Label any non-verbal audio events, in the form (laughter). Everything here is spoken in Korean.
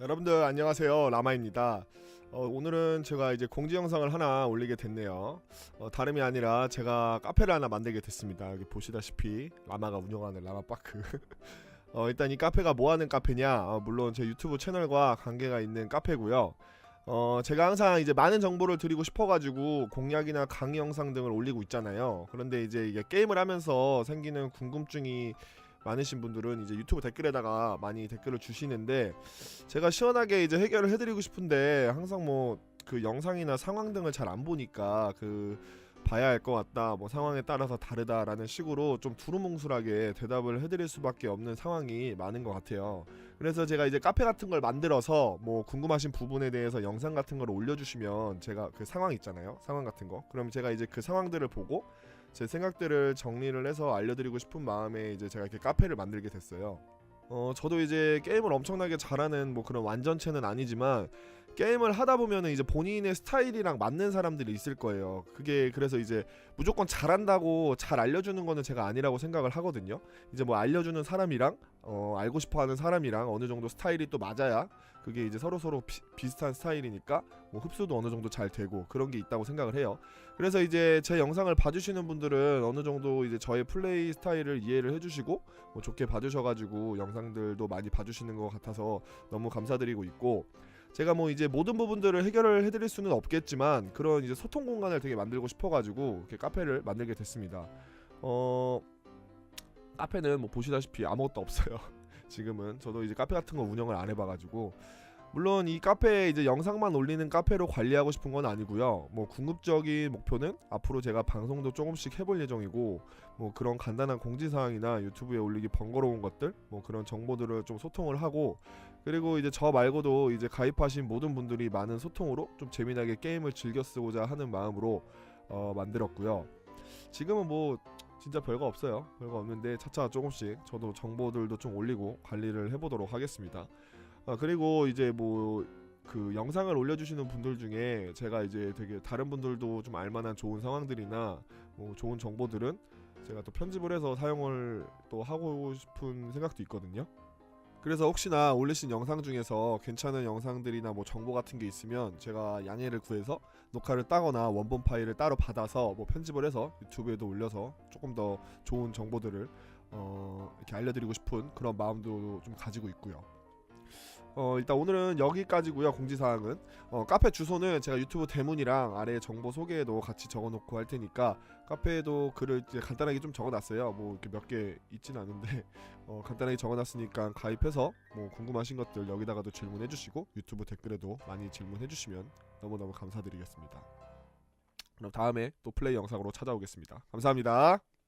여러분들 안녕하세요. 라마입니다. 어, 오늘은 제가 이제 공지 영상을 하나 올리게 됐네요. 어, 다름이 아니라 제가 카페를 하나 만들게 됐습니다. 여기 보시다시피 라마가 운영하는 라마파크. (laughs) 어, 일단 이 카페가 뭐하는 카페냐? 어, 물론 제 유튜브 채널과 관계가 있는 카페고요. 어, 제가 항상 이제 많은 정보를 드리고 싶어가지고 공략이나 강의 영상 등을 올리고 있잖아요. 그런데 이제 이게 게임을 하면서 생기는 궁금증이 많으신 분들은 이제 유튜브 댓글에다가 많이 댓글을 주시는데 제가 시원하게 이제 해결을 해드리고 싶은데 항상 뭐 그 영상이나 상황 등을 잘 안 보니까 그 봐야 할 것 같다 뭐 상황에 따라서 다르다라는 식으로 좀 두루뭉술하게 대답을 해드릴 수밖에 없는 상황이 많은 것 같아요. 그래서 제가 이제 카페 같은 걸 만들어서 뭐 궁금하신 부분에 대해서 영상 같은 걸 올려주시면 제가 그 상황 있잖아요. 상황 같은 거. 그럼 제가 이제 그 상황들을 보고 제 생각들을 정리를 해서 알려드리고 싶은 마음에 이제 제가 이렇게 카페를 만들게 됐어요. 어 저도 이제 게임을 엄청나게 잘하는 뭐 그런 완전체는 아니지만 게임을 하다 보면은 이제 본인의 스타일이랑 맞는 사람들이 있을 거예요. 그게 그래서 이제 무조건 잘한다고 잘 알려주는 거는 제가 아니라고 생각을 하거든요. 이제 뭐 알려주는 사람이랑 어 알고 싶어하는 사람이랑 어느 정도 스타일이 또 맞아야 그게 이제 서로 서로 비, 비슷한 스타일이니까 뭐 흡수도 어느 정도 잘 되고 그런 게 있다고 생각을 해요. 그래서 이제 제 영상을 봐주시는 분들은 어느 정도 이제 저의 플레이 스타일을 이해를 해주시고 뭐 좋게 봐주셔가지고 영상들도 많이 봐주시는 것 같아서 너무 감사드리고 있고 제가 뭐 이제 모든 부분들을 해결을 해드릴 수는 없겠지만 그런 이제 소통 공간을 되게 만들고 싶어가지고 이렇게 카페를 만들게 됐습니다. 어 카페는 뭐 보시다시피 아무것도 없어요. (laughs) 지금은 저도 이제 카페 같은 거 운영을 안 해봐가지고 물론 이 카페에 이제 영상만 올리는 카페로 관리하고 싶은 건 아니고요. 뭐 궁극적인 목표는 앞으로 제가 방송도 조금씩 해볼 예정이고 뭐 그런 간단한 공지사항이나 유튜브에 올리기 번거로운 것들 뭐 그런 정보들을 좀 소통을 하고 그리고 이제 저 말고도 이제 가입하신 모든 분들이 많은 소통으로 좀 재미나게 게임을 즐겨 쓰고자 하는 마음으로 어, 만들었고요. 지금은 뭐 진짜 별거 없어요. 별거 없는데 차차 조금씩 저도 정보들도 좀 올리고 관리를 해보도록 하겠습니다. 아 그리고 이제 뭐 그 영상을 올려주시는 분들 중에 제가 이제 되게 다른 분들도 좀 알만한 좋은 상황들이나 뭐 좋은 정보들은 제가 또 편집을 해서 사용을 또 하고 싶은 생각도 있거든요. 그래서 혹시나 올리신 영상 중에서 괜찮은 영상들이나 뭐 정보 같은 게 있으면 제가 양해를 구해서 녹화를 따거나 원본 파일을 따로 받아서 뭐 편집을 해서 유튜브에도 올려서 조금 더 좋은 정보들을 어 이렇게 알려드리고 싶은 그런 마음도 좀 가지고 있고요. 어 일단 오늘은 여기까지고요 공지사항은. 어 카페 주소는 제가 유튜브 대문이랑 아래 정보 소개에도 같이 적어놓고 할 테니까 카페에도 글을 간단하게 좀 적어놨어요. 뭐 이렇게 몇 개 있진 않은데. (laughs) 어 간단하게 적어놨으니까 가입해서 뭐 궁금하신 것들 여기다가도 질문해주시고 유튜브 댓글에도 많이 질문해주시면 너무너무 감사드리겠습니다. 그럼 다음에 또 플레이 영상으로 찾아오겠습니다. 감사합니다